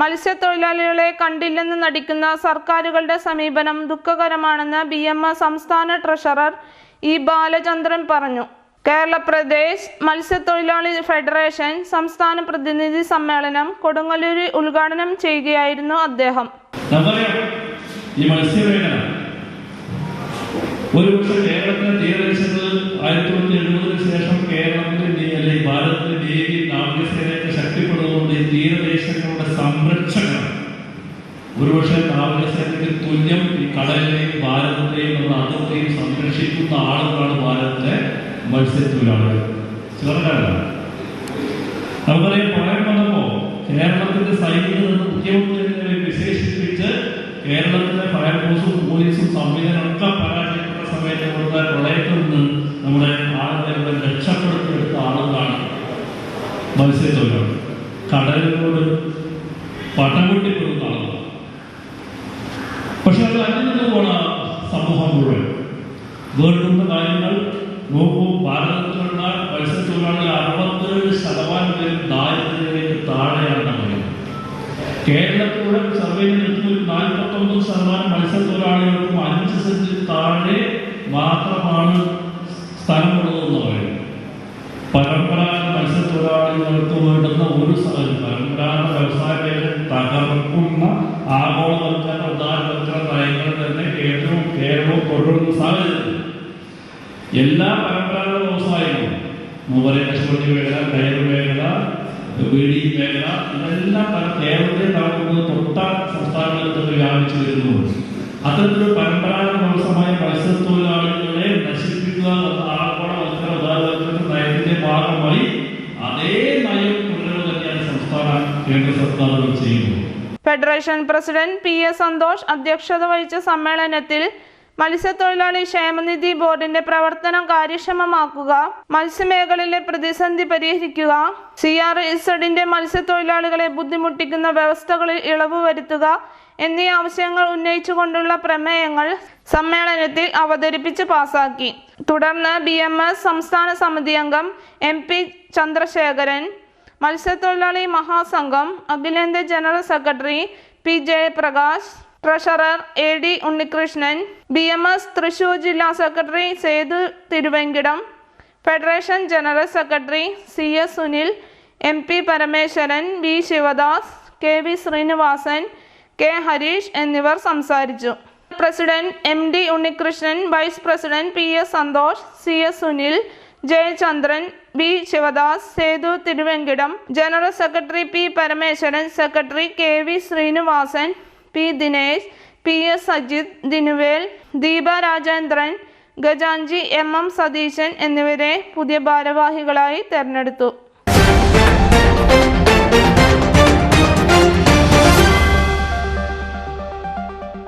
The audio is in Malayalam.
മത്സ്യത്തൊഴിലാളികളെ കണ്ടില്ലെന്ന് നടിക്കുന്ന സർക്കാരുകളുടെ സമീപനം ദുഃഖകരമാണെന്ന് ബി എം എസ് സംസ്ഥാന ട്രഷറർ ഇ ബാലചന്ദ്രൻ പറഞ്ഞു. കേരള പ്രദേശ് മത്സ്യത്തൊഴിലാളി ഫെഡറേഷൻ സംസ്ഥാന പ്രതിനിധി സമ്മേളനം കൊടുങ്ങല്ലൂരിൽ ഉദ്ഘാടനം ചെയ്യുകയായിരുന്നു അദ്ദേഹം. ഒരു പക്ഷേ കേരളത്തിലെ തീരദേശങ്ങളിൽ ആയിരത്തി തൊള്ളായിരത്തി എഴുപതിന് ശേഷം കേരളത്തിലെ ഒരുപക്ഷെ നാവികസേനയ്ക്ക് തുല്യം ഈ കടലിനെയും ഭാരതത്തെയും നമ്മുടെ അതിർത്തിയും സംരക്ഷിക്കുന്ന ആളുകളാണ് ഭാരതത്തിലെ മത്സ്യത്തൊഴിലാളികൾ. ചെറുകാരാണ് നമുക്കറിയാം വന്നപ്പോ കേരളത്തിന്റെ സൈനികർ വിശേഷിപ്പിച്ച് കേരളത്തിലെ ഫയർഫോഴ്സും പോലീസും സംവിധാനമൊക്കെ പരാജയപ്പെട്ട സമയത്ത് പ്രളയത്തിൽ നിന്ന് നമ്മുടെ ആളുകളെ രക്ഷപ്പെടുത്തിയെടുത്ത ആളുകളാണ് മത്സ്യത്തൊഴിലാളികൾ. കടലിനോട് ആളുകൾ പക്ഷെ അത് അന്യനിന്ന് പോണ സമൂഹം മുഴുവൻ. വേണ്ടുന്ന കാര്യങ്ങൾ നോക്കൂ. ഭാരതത്തിലുള്ള മത്സ്യത്തൊഴിലാളികൾ അറുപത്തേഴ് ശതമാനം പേരും ദാരിദ്ര്യത്തിലേക്ക് താഴെയാണ് കേരളത്തിലൂടെ സർവേ നടത്തുമ്പോൾ നാൽപ്പത്തൊമ്പത് ശതമാനം മത്സ്യത്തൊഴിലാളികൾക്കും അഞ്ച് സെന്റിൽ താഴെ മാത്രമാണ് സ്ഥലമുള്ളതെന്ന് പറയുന്നത്. പരമ്പരാഗത മത്സ്യത്തൊഴിലാളികൾക്ക് വേണ്ടുന്ന ഒരു സാഹചര്യം പരമ്പരാഗത വ്യവസായ തകർക്കുന്ന ആഗോളവൽക്കരണ ഉദാരവൽക്കരണ സാഹചര്യത്തിൽ എല്ലാ പരമ്പരാഗത വ്യവസായങ്ങളും മൂവരെ കശുവണ്ടി മേഖല കയർ മേഖല ബീഡി മേഖല ഇതെല്ലാം കേരളത്തിലെ കേരളത്തെ തകർക്കുന്നത് തൊട്ട സംസ്ഥാനങ്ങളിൽ വ്യാപിച്ചു വരുന്നുണ്ട്. അത്തരത്തിലൊരു പരമ്പരാഗത വ്യവസായ മത്സ്യത്തൊഴിലാളികളെ നശിപ്പിക്കുക എന്ന മത്സര ഉദാരവൽക്കരണ നയത്തിന്റെ ഭാഗമായി അതേ നയം തുടരുക സംസ്ഥാന കേന്ദ്ര federation president P A Santhosh അധ്യക്ഷത വഹിച്ച സമ്മേളനത്തിൽ മത്സ്യത്തൊഴിലാളി ക്ഷേമനിധി ബോർഡിന്റെ പ്രവർത്തനം കാര്യക്ഷമമാക്കുക മത്സ്യമേഖലയിലെ പ്രതിസന്ധി പരിഹരിക്കുക സി ആർ ഇസഡിന്റെ മത്സ്യത്തൊഴിലാളികളെ ബുദ്ധിമുട്ടിക്കുന്ന വ്യവസ്ഥകളിൽ ഇളവ് വരുത്തുക എന്നീ ആവശ്യങ്ങൾ ഉന്നയിച്ചുകൊണ്ടുള്ള പ്രമേയങ്ങൾ സമ്മേളനത്തിൽ അവതരിപ്പിച്ച് പാസാക്കി. തുടർന്ന് ബി എം എസ് സംസ്ഥാന സമിതി അംഗം എം പി ചന്ദ്രശേഖരൻ മത്സ്യത്തൊഴിലാളി മഹാസംഘം അഖിലേന്ത്യാ general secretary P Jayaprakash treasurer A D Unnikrishnan B M S Thrissur ജില്ലാ secretary Sethu Thiruvenkidam federation general secretary C S Sunil M P Parameswaran V Sivadas K V Srinivasan K Harish എന്നിവർ സംസാരിച്ചു. President M D Unnikrishnan vice president P S Santhosh C S Sunil Jayachandran B Sivadas Sethu Thiruvenkidam general secretary P Parameswaran secretary K V Srinivasan P Dinesh P S Ajith ദിനുവേൽ Deepa Rajendran ഗജാഞ്ചി എം എം സതീശൻ എന്നിവരെ പുതിയ ഭാരവാഹികളായി തെരഞ്ഞെടുത്തു.